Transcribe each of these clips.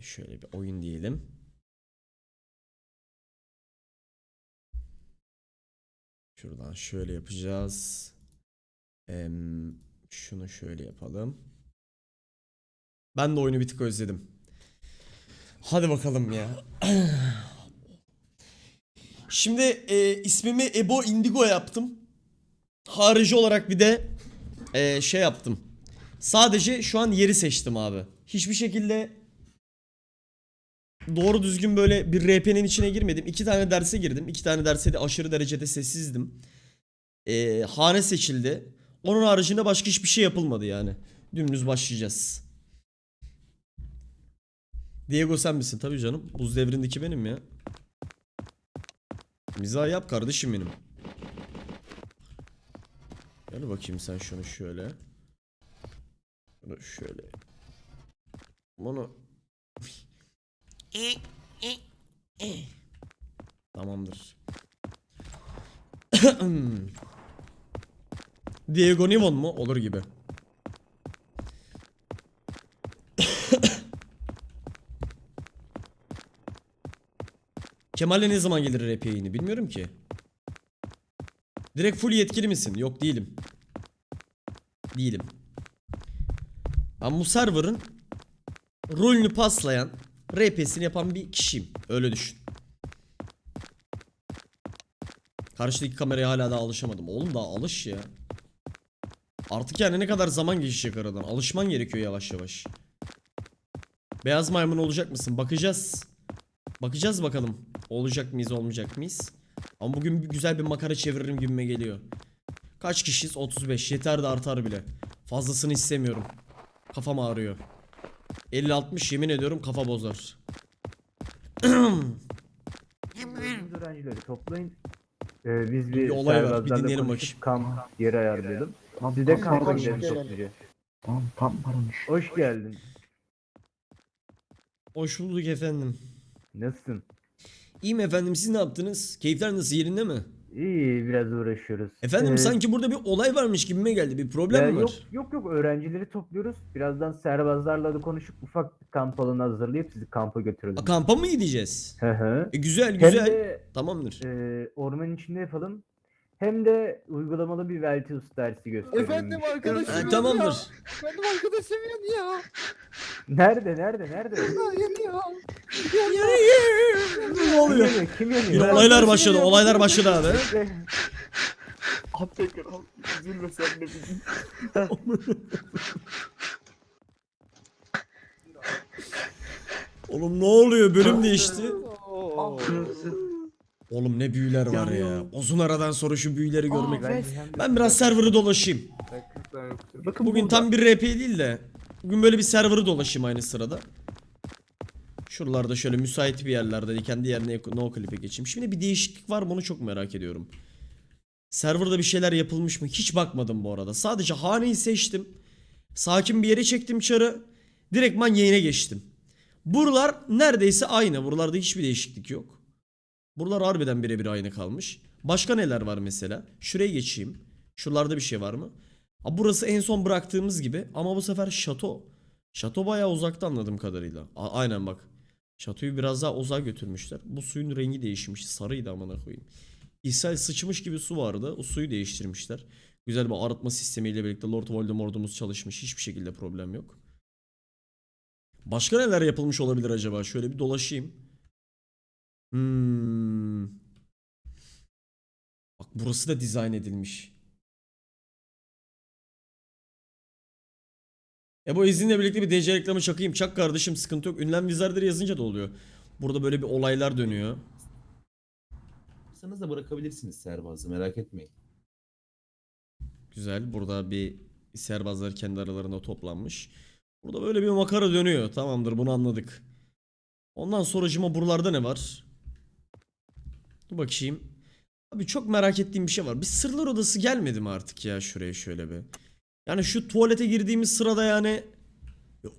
Şöyle bir oyun diyelim. Şuradan şöyle yapacağız. Şunu şöyle yapalım. Ben de oyunu bir tık özledim. Hadi bakalım ya. Şimdi e, ismimi Ebo Indigo yaptım. Harici olarak bir de e, şey yaptım. Sadece şu an yeri seçtim abi. Hiçbir şekilde doğru düzgün böyle bir RP'nin içine girmedim. İki tane derse girdim. İki tane derse de aşırı derecede sessizdim. E, hane seçildi. Onun haricinde başka hiçbir şey yapılmadı yani. Dümdüz başlayacağız. Diego sen misin? Tabii canım. Buz devrindeki benim ya. Mizah yap kardeşim benim. Gel bakayım sen şunu şöyle. Bunu şöyle. Bunu. Tamamdır. Diego Nivon mu? Olur gibi. Kemal'le ne zaman gelir rap yayını bilmiyorum ki. Direkt full yetkili misin? Yok değilim. Değilim. Ben bu server'ın rolünü paslayan, RP'sini yapan bir kişiyim. Öyle düşün. Karşıdaki kameraya hala daha alışamadım. Oğlum daha alış ya. Artık yani ne kadar zaman geçecek aradan. Alışman gerekiyor yavaş yavaş. Beyaz maymun olacak mısın? Bakacağız. Bakacağız bakalım. Olacak mıyız olmayacak mıyız? Ama bugün güzel bir makara çeviririm gibime geliyor. Kaç kişiyiz? 35. Yeter de artar bile. Fazlasını istemiyorum. Kafam ağrıyor. 50-60 yemin ediyorum kafa bozar. Öğrencileri toplayın. Ee, biz bir, Bir olay var, bir serbazlarla dinleyelim konuşup Kamp yeri ayarlayalım. Tamam, Siz de tam kampa varmış. gidelim topluca. Tamam tam varmış. Hoş geldin. Hoş bulduk efendim. Nasılsın? İyiyim efendim siz ne yaptınız? Keyifler nasıl yerinde mi? İyi biraz uğraşıyoruz. Efendim Ee, sanki burada bir olay varmış gibime geldi. Bir problem ya mi var? Yok yok yok öğrencileri topluyoruz. Birazdan serbazlarla da konuşup ufak bir kamp alanı hazırlayıp sizi kampa götürelim. A, kampa mı gideceğiz? Hı hı. E, güzel Hem güzel. de Tamamdır. e, ormanın içinde yapalım. Hem de uygulamalı bir Veltius dersi gösterelim. Efendim arkadaşım. E, ya. tamamdır. Efendim arkadaşım yan ya. Nerede nerede nerede? Ya yan ya. ne kim oluyor? yanıyor? Kim yanıyor? olaylar başladı. Olaylar başladı abi. Abi tekrar al. Üzülme sen de bir. Oğlum ne oluyor? Bölüm değişti. Oğlum ne büyüler var ya. Uzun aradan sonra şu büyüleri görmek. Ben, Ben biraz server'ı dolaşayım. Bakın Bugün burada. tam bir RP değil de bugün böyle bir server'ı dolaşayım aynı sırada. Şuralarda şöyle müsait bir yerlerde kendi yerine no clip'e geçeyim. Şimdi bir değişiklik var mı onu çok merak ediyorum. Server'da bir şeyler yapılmış mı? Hiç bakmadım bu arada. Sadece haneyi seçtim. Sakin bir yere çektim çarı. Direktman yayına geçtim. Buralar neredeyse aynı. Buralarda hiçbir değişiklik yok. Buralar harbiden birebir aynı kalmış. Başka neler var mesela? Şuraya geçeyim. Şuralarda bir şey var mı? Ha, burası en son bıraktığımız gibi ama bu sefer şato. Şato bayağı uzakta anladığım kadarıyla. A- aynen bak. Şatoyu biraz daha uzağa götürmüşler. Bu suyun rengi değişmiş. Sarıydı amına koyayım. İshal sıçmış gibi su vardı. O suyu değiştirmişler. Güzel bir arıtma sistemiyle birlikte Lord Voldemort'umuz çalışmış. Hiçbir şekilde problem yok. Başka neler yapılmış olabilir acaba? Şöyle bir dolaşayım. Hmm. Bak burası da dizayn edilmiş. E bu izinle birlikte bir DC reklamı çakayım. Çak kardeşim sıkıntı yok. Ünlem Wizard'ları yazınca da oluyor. Burada böyle bir olaylar dönüyor. Sanız da bırakabilirsiniz serbazı merak etmeyin. Güzel. Burada bir serbazlar kendi aralarında toplanmış. Burada böyle bir makara dönüyor. Tamamdır bunu anladık. Ondan sonracıma buralarda ne var? Dur bakayım. Abi çok merak ettiğim bir şey var. Bir sırlar odası gelmedi mi artık ya şuraya şöyle bir. Yani şu tuvalete girdiğimiz sırada yani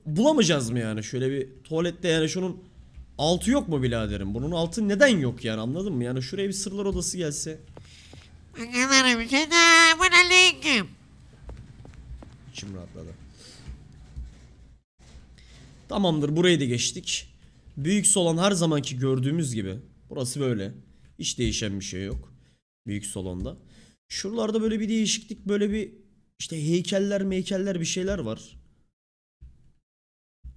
bulamayacağız mı yani şöyle bir tuvalette yani şunun altı yok mu biraderim? Bunun altı neden yok yani anladın mı? Yani şuraya bir sırlar odası gelse. İçim rahatladı. Tamamdır burayı da geçtik. Büyük salon her zamanki gördüğümüz gibi. Burası böyle. Hiç değişen bir şey yok. Büyük salonda. Şuralarda böyle bir değişiklik böyle bir işte heykeller meykeller bir şeyler var.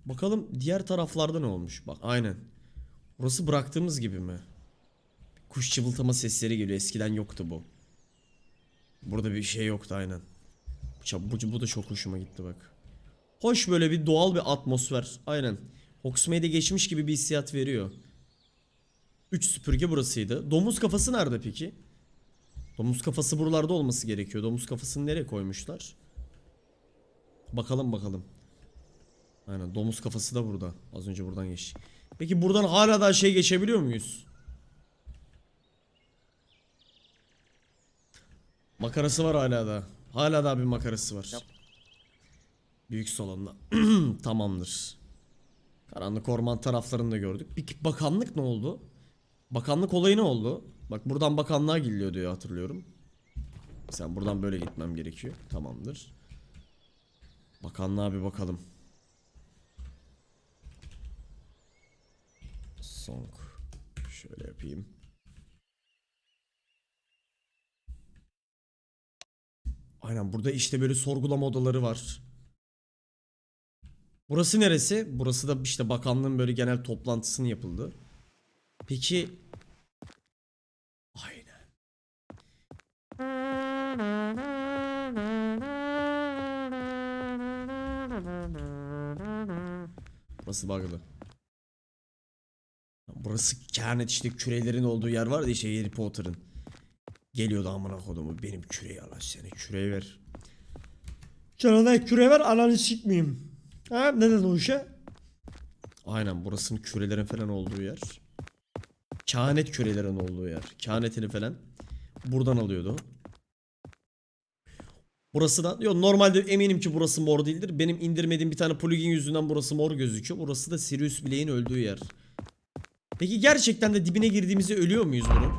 Bakalım diğer taraflarda ne olmuş. Bak aynen. Burası bıraktığımız gibi mi? Kuş cıvıltama sesleri geliyor. Eskiden yoktu bu. Burada bir şey yoktu aynen. Bu, bu da çok hoşuma gitti bak. Hoş böyle bir doğal bir atmosfer. Aynen. Hogsmeade'e geçmiş gibi bir hissiyat veriyor. 3 süpürge burasıydı. Domuz kafası nerede peki? Domuz kafası buralarda olması gerekiyor. Domuz kafasını nereye koymuşlar? Bakalım bakalım. Aynen domuz kafası da burada. Az önce buradan geç. Peki buradan hala daha şey geçebiliyor muyuz? Makarası var hala da. Hala daha bir makarası var. Yap. Büyük salonda. Tamamdır. Karanlık orman taraflarını da gördük. Peki bakanlık ne oldu? Bakanlık olayı ne oldu? Bak buradan bakanlığa gidiliyor diyor hatırlıyorum. Sen buradan böyle gitmem gerekiyor. Tamamdır. Bakanlığa bir bakalım. Song. Şöyle yapayım. Aynen burada işte böyle sorgulama odaları var. Burası neresi? Burası da işte bakanlığın böyle genel toplantısının yapıldı. Peki Burası bug'lı. Burası kehanet işte kürelerin olduğu yer var ya işte Harry Potter'ın. Geliyordu amına kodumu benim küreyi al seni küreyi ver. Canına küre ver ananı sikmeyeyim. Ha neden o işe? Aynen burasının kürelerin falan olduğu yer. Kehanet kürelerin olduğu yer. Kehanetini falan buradan alıyordu. Burası da yok normalde eminim ki burası mor değildir. Benim indirmediğim bir tane plugin yüzünden burası mor gözüküyor. Burası da Sirius Black'in öldüğü yer. Peki gerçekten de dibine girdiğimizde ölüyor muyuz bunun?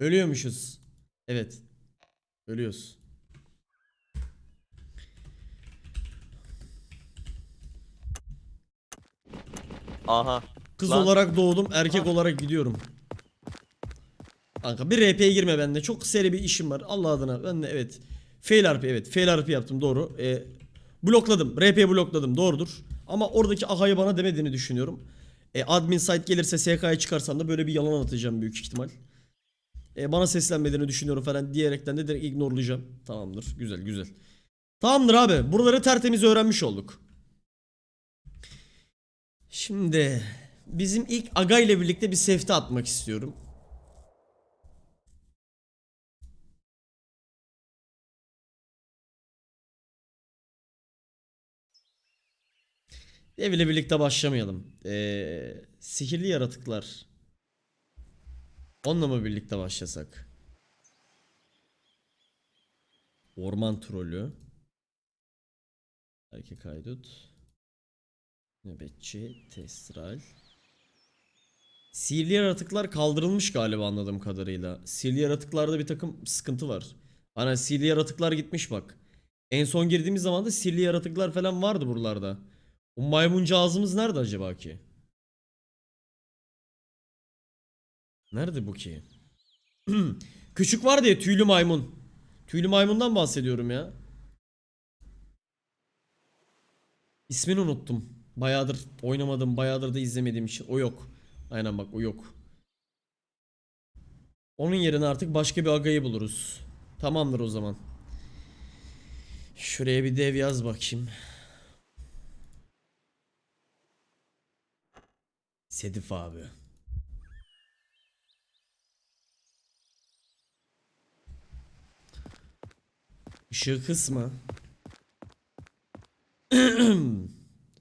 Ölüyormuşuz. Evet. Ölüyoruz. Aha. Kız Lan. olarak doğdum, erkek olarak gidiyorum. Kanka bir RP'ye girme bende. Çok seri bir işim var. Allah adına. Ben de evet. Fail RP evet. Fail RP yaptım doğru. Ee, blokladım. RP blokladım doğrudur. Ama oradaki ahayı bana demediğini düşünüyorum. E, admin site gelirse SK'ya çıkarsam da böyle bir yalan atacağım büyük ihtimal. E, bana seslenmediğini düşünüyorum falan diyerekten de direkt ignorelayacağım. Tamamdır. Güzel güzel. Tamamdır abi. Buraları tertemiz öğrenmiş olduk. Şimdi bizim ilk Aga ile birlikte bir sefte atmak istiyorum. Dev ile birlikte başlamayalım. Ee, sihirli yaratıklar. Onunla mı birlikte başlasak? Orman trolü. Erkek haydut. Nöbetçi, testral. Sihirli yaratıklar kaldırılmış galiba anladığım kadarıyla. Sihirli yaratıklarda bir takım sıkıntı var. Hani sihirli yaratıklar gitmiş bak. En son girdiğimiz zaman da sihirli yaratıklar falan vardı buralarda. O maymuncağızımız nerede acaba ki? Nerede bu ki? Küçük var diye tüylü maymun. Tüylü maymundan bahsediyorum ya. İsmini unuttum. Bayağıdır oynamadım, bayağıdır da izlemediğim için. O yok. Aynen bak o yok. Onun yerine artık başka bir agayı buluruz. Tamamdır o zaman. Şuraya bir dev yaz bakayım. Sedif abi. Işığı kısmı.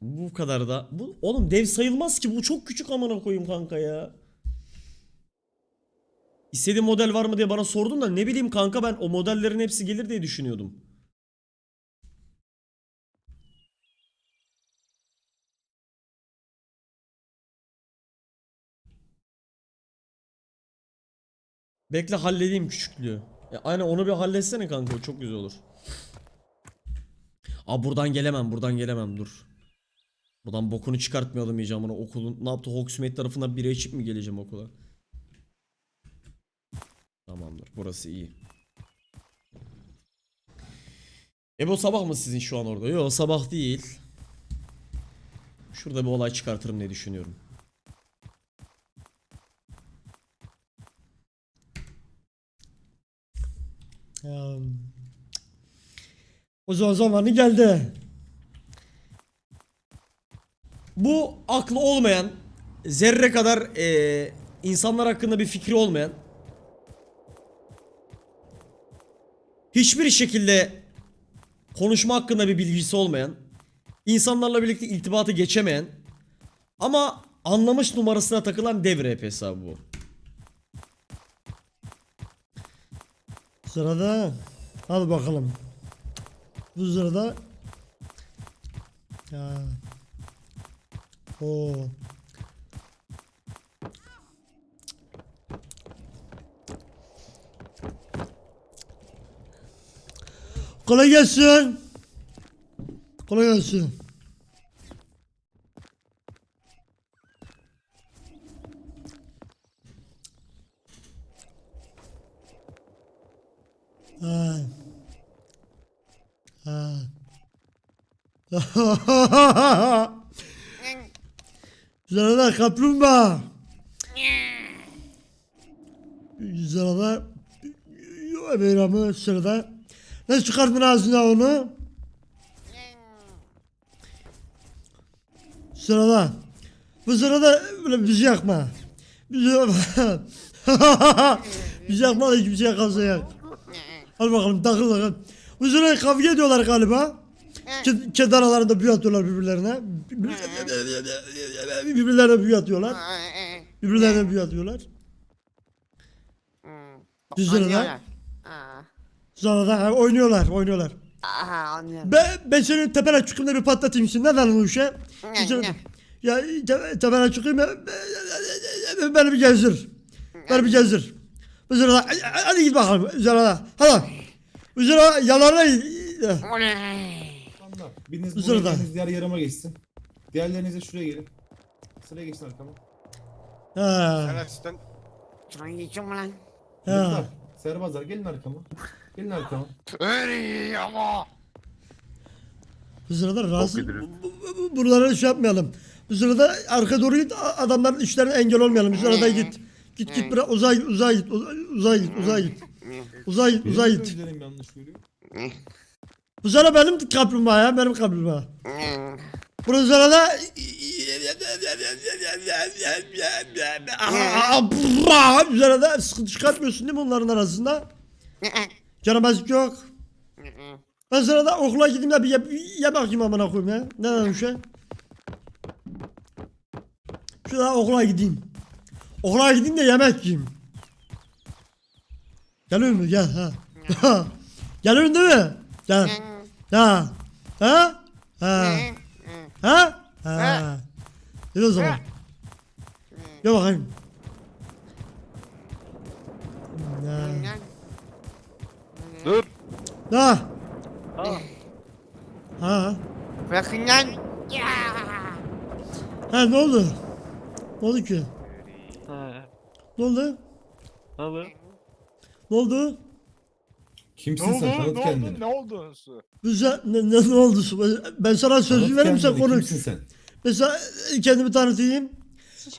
bu kadar da. Bu, oğlum dev sayılmaz ki. Bu çok küçük amına koyayım kanka ya. İstediğin model var mı diye bana sordun da ne bileyim kanka ben o modellerin hepsi gelir diye düşünüyordum. Bekle halledeyim küçüklüğü. Ya, aynen onu bir halletsene kanka o çok güzel olur. Aa buradan gelemem buradan gelemem dur. Buradan bokunu çıkartmayalım iyice amına okulun. Ne yaptı Hogsmeade tarafından bira içip mi geleceğim okula? Tamamdır burası iyi. Ebo sabah mı sizin şu an orada? Yok sabah değil. Şurada bir olay çıkartırım diye düşünüyorum. Ya. O zaman zamanı geldi. Bu aklı olmayan, zerre kadar eee, insanlar hakkında bir fikri olmayan, hiçbir şekilde konuşma hakkında bir bilgisi olmayan, insanlarla birlikte iltibatı geçemeyen ama anlamış numarasına takılan dev rap hesabı bu. Sırada hadi bakalım. Bu sırada ya o Kolay gelsin. Kolay gelsin. Ha. Sırada kaplumbağa. Sırada Beyramı sırada. Nasıl çıkardın ağzına onu? Sırada. Bu sırada böyle bizi yakma. Bizi yakma. bizi yakma da hiçbir şey yakarsa yak. Hadi bakalım takıl bakalım. Bu sırada kavga ediyorlar galiba. Ked- Kedi aralarında büyü atıyorlar birbirlerine. Birbirlerine büyü atıyorlar. Birbirlerine büyü atıyorlar. Sonra da ha, oynuyorlar, oynuyorlar. Aha anlıyorum. Ben, ben senin tepene çıkayım da bir patlatayım şimdi. Ne lan o işe? Sırada- Ya te, tepene çıkayım ya. Beni bir gezdir. Beni bir gezdir. Sırada hadi git bakalım. Sırada. Hadi. Sırada yalanla. Biriniz Bu buraya, biriniz diğer yarıma geçsin. Diğerleriniz de şuraya gelin. Sıraya geçin arkama. Ha. Enes'ten Şuradan geçiyorum lan. Ha. serbazlar gelin arkama. Gelin arkama. Öyle ama. Bu sırada rahatsız. bu- bu- bu- Buralara şey yapmayalım. Bu sırada arka doğru git. a- Adamların işlerine engel olmayalım. Bu sırada git. Git git biraz uzağa git, uzağa git, uzağa git, uzağa git. Uzağa git, uzağa git. gözlerim yanlış görüyor. Bu sırada benim kaplumbağa ya, benim kaplumbağa. Burası sırada... Bu sırada sıkıntı çıkartmıyorsun değil mi onların arasında? Yaramazlık yok. Ben sırada okula gideyim de bir ye, ye bakayım amına koyayım ya. Ne lan şey? Şurada okula gideyim. Okula gideyim de yemek yiyeyim. Geliyor mu? Gel ha. Geliyorsun değil mi? Gel. Ha. Ha? Ha. Ha? Ha. Gel o zaman. Gel bakayım. Ha. Dur. Ha. Ha. Bırakın lan. Ha ne oldu? Ne oldu ki? Ne oldu? Ne oldu? Kimsin Ne sen? oldu? Tanıt Ne kendini. oldu? Ne oldu? Güzel, ne, ne, ne oldu? Ben sana söz Tanıt veririm sen kendini, konuş. Kimsin sen? Mesela kendimi tanıtayım.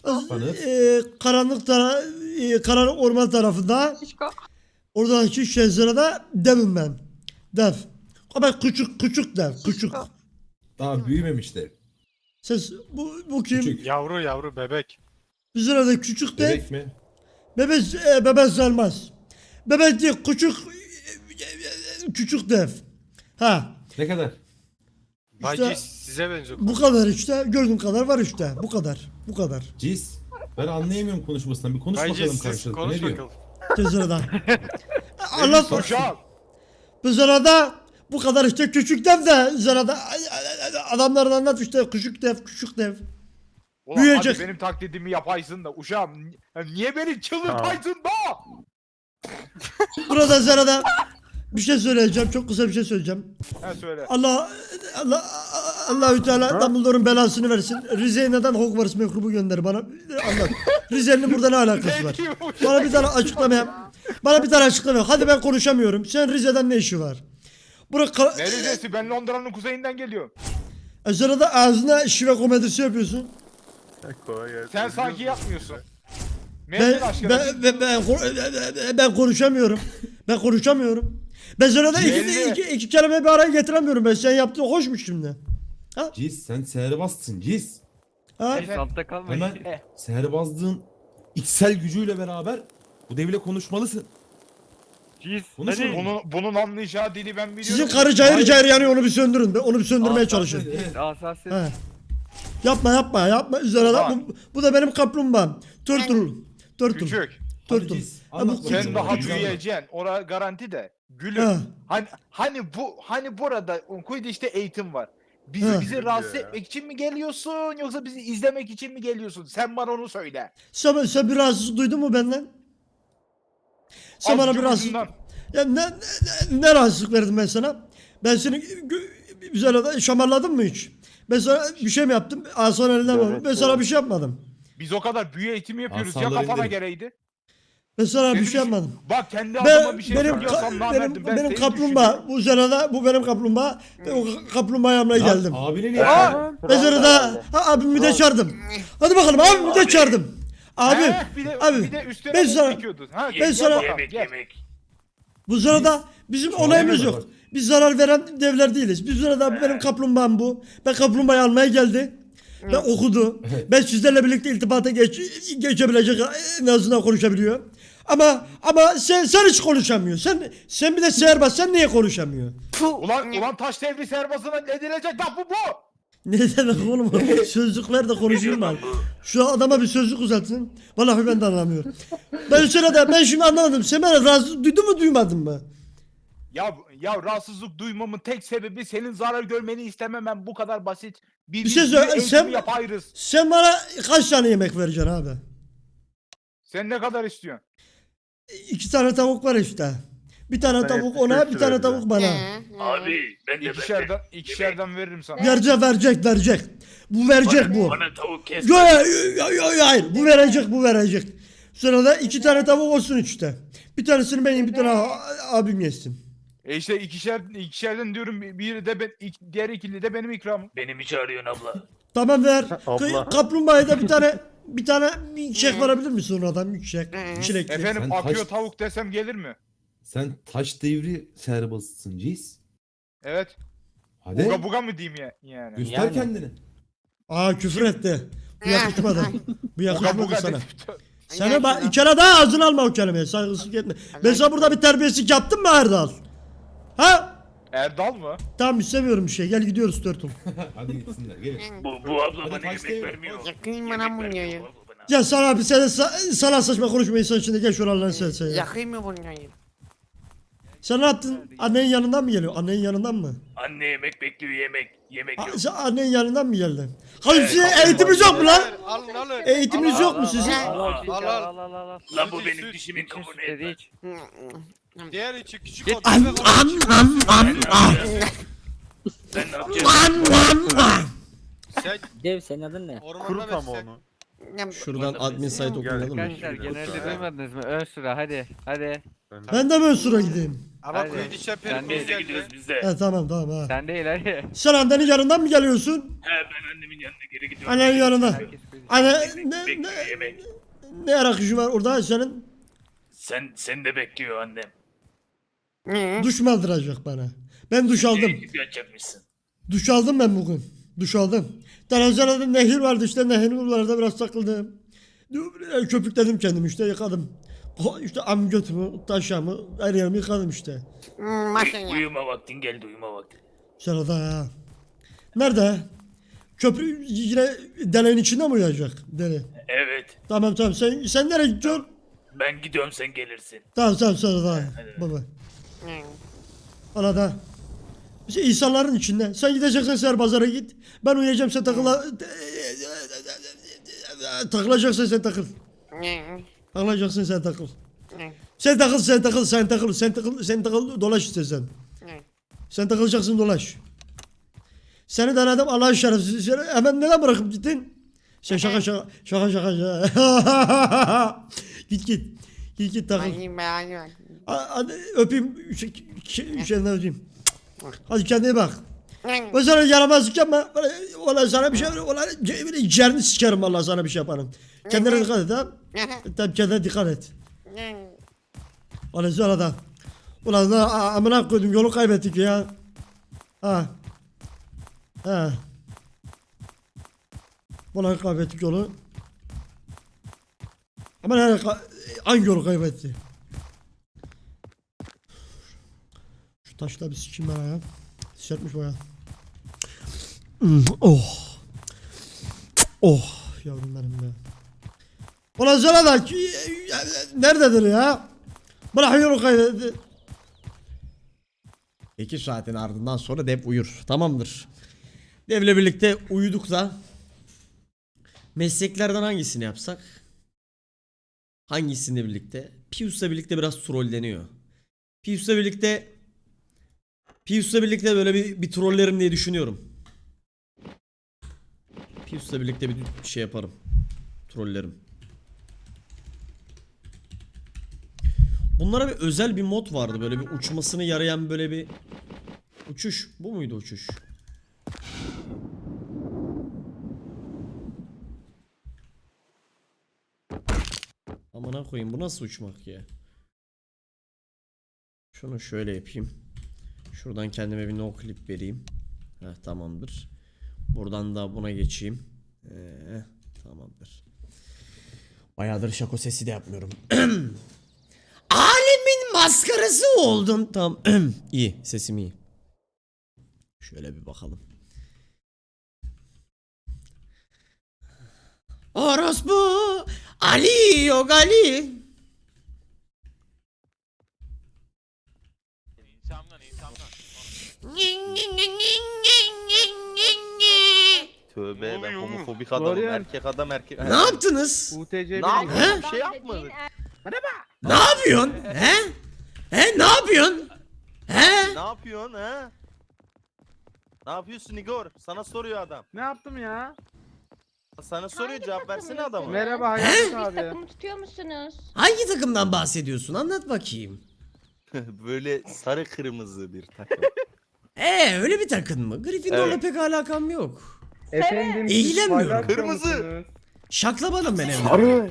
Tanıt. Ee, karanlık tara e, karanlık orman tarafında. Oradaki şehzade devim ben. Dev. Ama küçük küçük dev. Küçük. Daha büyümemişler. Ses bu bu kim? Küçük. Yavru yavru bebek. Biz arada küçük dev. Bebek mi? Bebek e, bebek salmaz. Bebek değil küçük küçük dev. Ha Ne kadar? Bence size benziyor. bu kadar işte gördüğün kadar var işte bu kadar bu kadar. Cis. Ben anlayamıyorum konuşmasından. Bir konuş Bence bakalım siz karşılıklı. konuş Ne diyor? bakalım. Sırada. Anlat. Uşağım. Bu kadar işte küçük dev de sırada adamların anlat işte küçük dev küçük dev. Ulan Büyüyecek. hadi benim taklidimi yapaysın da uşağım ni- niye beni çıldırtaysın da? Burada Serada bir şey söyleyeceğim. Çok kısa bir şey söyleyeceğim. Ha söyle. Allah Allah Allahü Teala Dumbledore'un belasını versin. Rize'ye neden Hogwarts mekrubu gönder bana? Anlat. Rize'nin burada ne alakası var? Bana bir tane açıklama yap. Bana bir tane açıklama yap. Hadi ben konuşamıyorum. Sen Rize'den ne işi var? Burası Ne Rize'si? Ben Londra'nın kuzeyinden geliyorum. E sırada ağzına şive komedisi yapıyorsun. Sen sanki yapmıyorsun. Ben, ben, ben, ben, ben konuşamıyorum. Ben konuşamıyorum. Ben sırada iki, Belli. iki, iki kelime bir araya getiremiyorum. Ben sen yaptığın hoşmuş şimdi. Ciz sen seherbazsın Ciz. Ha? Altta kalma. Hemen Eh. seherbazlığın içsel gücüyle beraber bu devle konuşmalısın. Jeez. Konuş Hadi. oğlum. Bunun, anlayacağı dili ben biliyorum. Sizin karı cayır cayır yanıyor onu bir söndürün. Ben onu bir söndürmeye çalışın. Evet. He. Yapma yapma yapma. Üzerine Tamam. bu, bu da benim kaplumbağam. Turtle. Turtle. Küçük. Ciz, Ha, bu-. Sen daha büyüyeceksin. Ora garanti de. Gülüm. Ha. Hani hani bu hani burada işte eğitim var. Bizi Ha. bizi rahatsız etmek için mi geliyorsun yoksa bizi izlemek için mi geliyorsun? Sen bana onu söyle. Sen, sen bir rahatsızlık duydun mu benden? Sen bana bir rahatsızlık... Ya ne, ne, ne rahatsızlık verdim ben sana? Ben seni gö- üzerine şamarladım mı hiç? Ben sana bir şey mi yaptım? Asan elinden mi? Ben sana bir şey yapmadım. Biz o kadar büyü eğitimi yapıyoruz. Ya Asalları kafana gereydi. Ben sana bir şey yapmadım. Bak kendi Ben, adıma bir şey benim, söylüyorsam ka- benim, Ben benim kaplumbağa, bu sırada bu benim kaplumbağa. Ben o kaplumbağayı almaya Lan, geldim. Abine niye? Aa! Ben sırada ha, abimi de çağırdım. Hadi bakalım abimi de çağırdım. Abi, He, bir de, abi, bir de üstüne ben sana- dikiyordun. Ha, ben sana- bakalım, gel. bu sırada bizim halime yok. Biz zarar veren devler değiliz. Biz sırada benim kaplumbağam bu. Ben kaplumbağayı almaya geldi. Ve okudu. Ben sizlerle birlikte iltibata geç, geçebilecek en azından konuşabiliyor. Ama ama sen sen hiç konuşamıyor. Sen sen bir de serbest sen niye konuşamıyor? Ulan, ulan taş devri serbazına ne denilecek laf bu bu. Ne demek oğlum? Sözlükler de konuşayım ben. Şu adama bir sözlük uzatsın. Vallahi ben de anlamıyorum. Ben sırada ben şimdi anlamadım. Sen bana razı duydun mu duymadın mı? Ya ya rahatsızlık duymamın tek sebebi senin zarar görmeni istememem bu kadar basit. Bir, Bir şey söyle- sen- yaparız. Sen bana kaç tane yemek vereceksin abi? Sen ne kadar istiyorsun? İki tane tavuk var işte. Bir tane tavuk ona, bir tane tavuk bana. Abi. ben İkişerden, ikişerden veririm sana. Verecek, verecek, verecek. Bu verecek bu. Bana tavuk kes. Yo, yo, yo, yo, yo, hayır. Bu verecek, bu verecek. Sırada iki tane tavuk olsun işte. Bir tanesini ben yiyeyim, bir tane a- abim yesin. E işte ikişer, ikişerden diyorum bir- biri de ben, ik- diğer ikili de benim ikramım. Beni mi çağırıyorsun abla? Tamam ver. Abla. Kı- Kaplumbağaya da bir tane bir tane milkshake verebilir misin oradan milkshake? Çilekli. Efendim Sen akıyor taş- tavuk desem gelir mi? Sen taş devri seherbazısın Ciz. Evet. Hadi Buga buga mı diyeyim ya yani? göster Yani. kendini. Aa küfür etti. Bu yakışmadı. Bu Buga yakışmadı buga sana. dedim. Sana bak bir kere daha ağzını alma o kelimeye saygısızlık etme. Ben sana burada bir terbiyesizlik yaptım mı Erdal? Ha? Erdal mı? Tamam istemiyorum bir şey. Gel gidiyoruz Turtle. Hadi gitsinler gelin. Bu, bu abla Hadi bana yemek devri. vermiyor. Yakayım bana bunu ya. Ya sana abi sen sa- sana saçma konuşma insan içinde gel şuralardan sen sen ya. Yakayım mı bunu ya? Sen ne yaptın? Annenin yanından mı geliyor? Annenin yanından mı? Anne yemek bekliyor yemek. Yemek A- yok. sen annenin yanından mı geldin? Hayır sizin eğitiminiz yok mu lan? Alın alın. Eğitiminiz yok mu sizin? Al, Al al, al al. Lan bu benim dişimin kabuğunu sütleri etme. iç. Diğer içi küçük Git. Am am am am am Sen ne yapacaksın? am am am. Sen Dev senin adın ne? ormanda mı onu? Şuradan admin site okuyalım mı? Arkadaşlar genelde duymadınız mı? Ön sıra hadi hadi. Ben de mi sıra gideyim? Ama Hadi. kuyu dişe Ben biz de gidiyoruz biz de. He tamam tamam ha. Sen değil hadi. Sen annenin yanından mı geliyorsun? He ben annemin yanına geri gidiyorum. Annenin yanına. Herkes. Anne ne, ne, yemek. ne işi var orada senin? Sen sen de bekliyor annem. Duş mu aldıracak bana? Ben duş aldım. Duş aldım ben bugün. Duş aldım. Televizyonda nehir vardı işte nehirin oralarda biraz takıldım. Köpükledim kendimi işte yıkadım. İşte am götümü, taşağımı, her yerimi yıkadım işte. Hmm, Maşallah. Uyuma vaktin geldi uyuma vakti. Sırada ya. Nerede? Köprü yine derenin içinde mi uyuyacak? Dere. Evet. Tamam tamam sen sen nereye gidiyorsun? Ben gidiyorum sen gelirsin. Tamam tamam sırada. Baba. Arada. İşte insanların içinde. Sen gideceksin serbazara git. Ben uyuyacağım sen takıla... Takılacaksın sen takıl. Takılacaksın sen takıl. Sen takıl sen takıl sen takıl sen takıl sen takıl dolaş istersen. Sen takılacaksın dolaş. Seni denedim Allah'ın şerefsiz. Hemen neden bırakıp gittin? Sen şaka şaka şaka şaka şaka. git git. Git git takıl. Hadi öpeyim. Üçerinden öpeyim. Hadi kendine bak. Ben sana yaramazlık yapma. Valla sana bir şey Valla ciğerini sikerim valla sana bir şey yaparım. Kendine dikkat et ha. Tabii kendine dikkat et. lan. Ulan sonra da. Ulan amına koydum yolu kaybettik ya. Ha. Ha. Ulan kaybettik yolu. Ama hangi yolu kaybetti? Şu taşla bir sikeyim ben ya. Sertmiş baya. Oh. Oh yavrum benim be. Ulan sonra da nerededir ya? Bırak yolu kaydetti. 2 saatin ardından sonra dev uyur. Tamamdır. Devle birlikte uyuduk da mesleklerden hangisini yapsak? Hangisini birlikte? Pius'la birlikte biraz trolleniyor. Pius'la birlikte Pius'la birlikte böyle bir, bir trollerim diye düşünüyorum. Pius'la birlikte bir şey yaparım. Trollerim. Bunlara bir özel bir mod vardı böyle bir uçmasını yarayan böyle bir uçuş. Bu muydu uçuş? Amına koyayım bu nasıl uçmak ya? Şunu şöyle yapayım. Şuradan kendime bir no clip vereyim. Heh, tamamdır. Buradan da buna geçeyim. Ee, tamamdır. Bayağıdır şako sesi de yapmıyorum. Alemin maskarası oldun. Tamam. iyi. Sesim iyi. Şöyle bir bakalım. Orospu Ali yok Ali. Tövbe ben homofobik adamım. Florian. Erkek adam erkek. Ne yaptınız? UTC Ne yapıyorsun? He? Bir şey yapmadık. Ne yapıyorsun? He? He ne yapıyorsun? He? Ne yapıyorsun ha? Ne yapıyorsun Igor? Sana soruyor adam. Ne yaptım ya? Sana soruyor cevap versene adama. Merhaba? Hayat Siz abi. takım tutuyor musunuz? Hangi takımdan bahsediyorsun? Anlat bakayım. Böyle sarı kırmızı bir takım. Ee öyle bir takım mı? Gryffindor'la Evet. pek alakam yok. Efendim İlgilenmiyorum. Kırmızı. Şaklabanım ben evde. Sarı.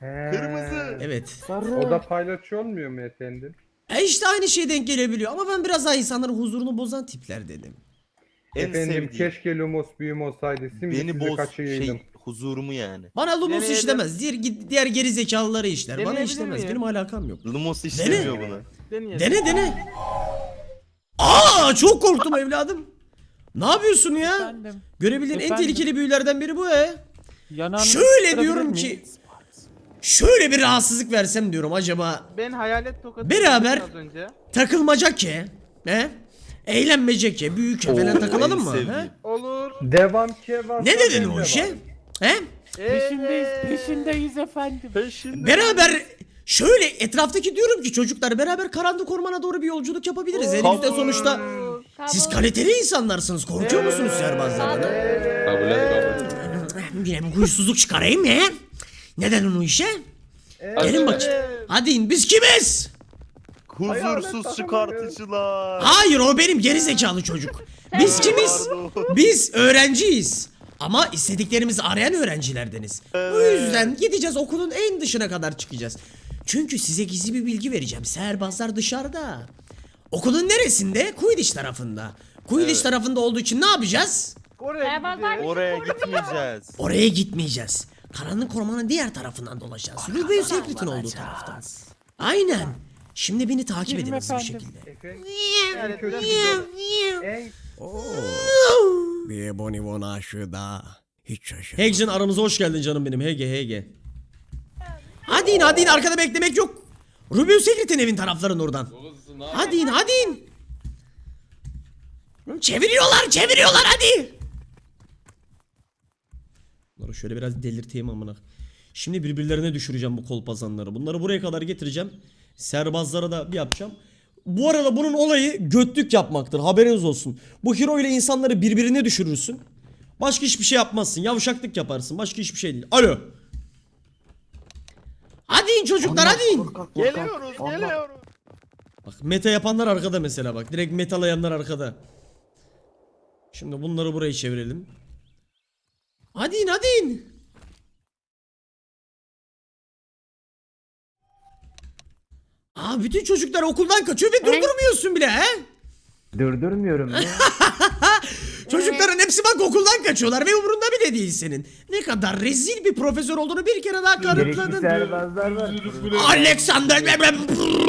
He. Kırmızı. Evet. O da paylaşıyor olmuyor mu efendim? E işte aynı şey denk gelebiliyor ama ben biraz daha insanların huzurunu bozan tipler dedim. En efendim sevdiğim. keşke Lumos büyüm olsaydı. Şimdi Beni sizi boz kaçırıyordum. şey huzurumu yani. Bana Lumos Deneyelim. işlemez. Diğer, diğer geri zekalıları işler. Bana Deneyebilir işlemez. miyim? Benim alakam yok. Lumos işlemiyor bunu. Dene dene. Aa çok korktum evladım. Ne yapıyorsun ya? Efendim. Görebildiğin en Efendim? tehlikeli büyülerden biri bu. Yanağını Şöyle diyorum ki şöyle bir rahatsızlık versem diyorum acaba Ben hayalet tokadı Beraber- az önce. takılmaca ke he? Eğlenmece ke, büyük ke falan takılalım mı? He? Olur. Devam ke var. Ne dedin o işe? He? Peşindeyiz, peşindeyiz efendim. Beraber şöyle etraftaki diyorum ki çocuklar beraber karanlık ormana doğru bir yolculuk yapabiliriz. Elimizde sonuçta siz Kabul. kaliteli insanlarsınız. Korkuyor musunuz serbazlardan? Yine bir huysuzluk çıkarayım ya. Neden o işe? Gelin bakayım. Hadi in biz kimiz? Huzursuz çıkartıcılar. Hayır o benim geri zekalı çocuk. Biz kimiz? Biz öğrenciyiz. Ama istediklerimizi arayan öğrencilerdeniz. Bu yüzden gideceğiz okulun en dışına kadar çıkacağız. Çünkü size gizli bir bilgi vereceğim. Seherbazlar dışarıda. Okulun neresinde? Quidditch tarafında. Quidditch tarafında olduğu için ne yapacağız? Oraya gideceğiz. Oraya gitmeyeceğiz. Oraya gitmeyeceğiz. Karanlık ormanın diğer tarafından dolaşacağız. Rubeus Hagrid'in olduğu taraftan. Aynen. Şimdi beni takip edin hızlı bir şekilde. Yani kötü en Bir bonibon aşığı da. Hiç şaşırdım. Hegcan aramıza hoş geldin canım benim. Hege Hege. Hadi in hadi in arkada beklemek yok. Rubeus Hagrid'in evin tarafların oradan. Hadi in hadi in. Çeviriyorlar çeviriyorlar hadi. Bunları şöyle biraz delirteyim amına. Şimdi birbirlerine düşüreceğim bu kolpazanları. Bunları buraya kadar getireceğim. Serbazlara da bir yapacağım. Bu arada bunun olayı götlük yapmaktır. Haberiniz olsun. Bu hero ile insanları birbirine düşürürsün. Başka hiçbir şey yapmazsın. Yavşaklık yaparsın. Başka hiçbir şey değil. Alo. Hadi in çocuklar hadi in. Geliyoruz geliyoruz. Bak meta yapanlar arkada mesela bak. Direkt metalayanlar arkada. Şimdi bunları buraya çevirelim. Hadi in hadi in. Aa bütün çocuklar okuldan kaçıyor ve durdurmuyorsun bile he? Durdurmuyorum ya. Çocukların hepsi bak okuldan kaçıyorlar ve umurunda bile değil senin. Ne kadar rezil bir profesör olduğunu bir kere daha kanıtladın. serbazlar var. Alexander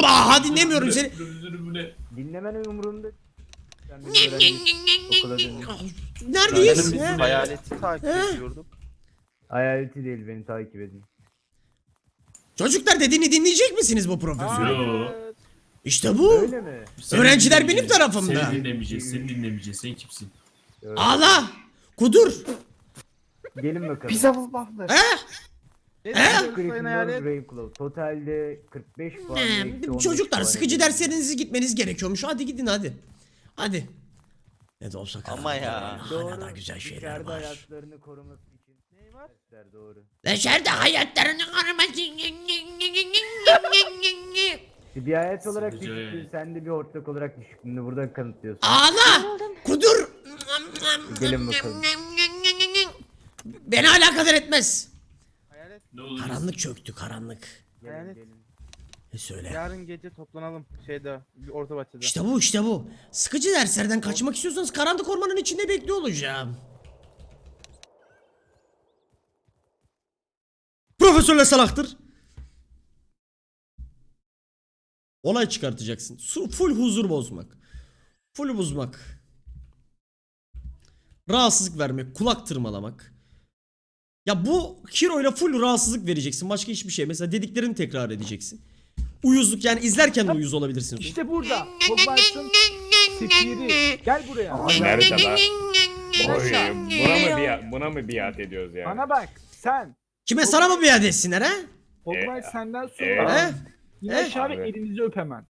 ha dinlemiyorum seni. Dinlemenin bir öğrenci okula dön. Neredeyiz? He? hayaleti takip He? ediyorduk. Hayaleti değil beni takip edin. Çocuklar dediğini dinleyecek misiniz bu profesörü? Yo. İşte bu. Öyle mi? Öğrenciler benim tarafımda. Seni dinlemeyeceğiz, seni dinlemeyeceğiz. Sen kimsin? Öyle. Ağla. Kudur. Gelin bakalım. Bize bulmaktır. He? Gryffindor Ravenclaw. Totalde 45 puan. 15 Çocuklar sıkıcı edildi. derslerinize gitmeniz gerekiyormuş. Hadi gidin hadi. Hadi. Ne de olsa Ama ya. Hala da güzel şeyler var. hayatlarını koruması için. Ne var? Doğru. Dışarıda hayatlarını korumak İşte Bir hayat olarak düşüktün. Sen de bir ortak olarak düşüktüğünü burada kanıtlıyorsun. Ağla. Kudur. Gelin bakalım. Beni alakadar etmez. Olur Karanlık çöktü karanlık. Hayalet. E söyle. Yarın gece toplanalım şeyde orta bahçede. İşte bu işte bu. Sıkıcı derslerden kaçmak istiyorsanız karanlık ormanın içinde bekliyor olacağım. Profesörle salaktır. Olay çıkartacaksın. Su- Full huzur bozmak. Full bozmak. Rahatsızlık vermek, kulak tırmalamak. Ya bu hero ile full rahatsızlık vereceksin. Başka hiçbir şey. Mesela dediklerini tekrar edeceksin. Uyuzluk yani izlerken de uyuz olabilirsin. İşte burada. Hogwarts'ın sefiri. Gel buraya. Nerede lan? Oy, buna mı biat, buna mı biat ediyoruz yani? Bana bak. Sen. Kime sana mı biat etsinler ha? Hogwarts E, senden e, sonra. E. aşağı ve Abi. elinizi öp hemen.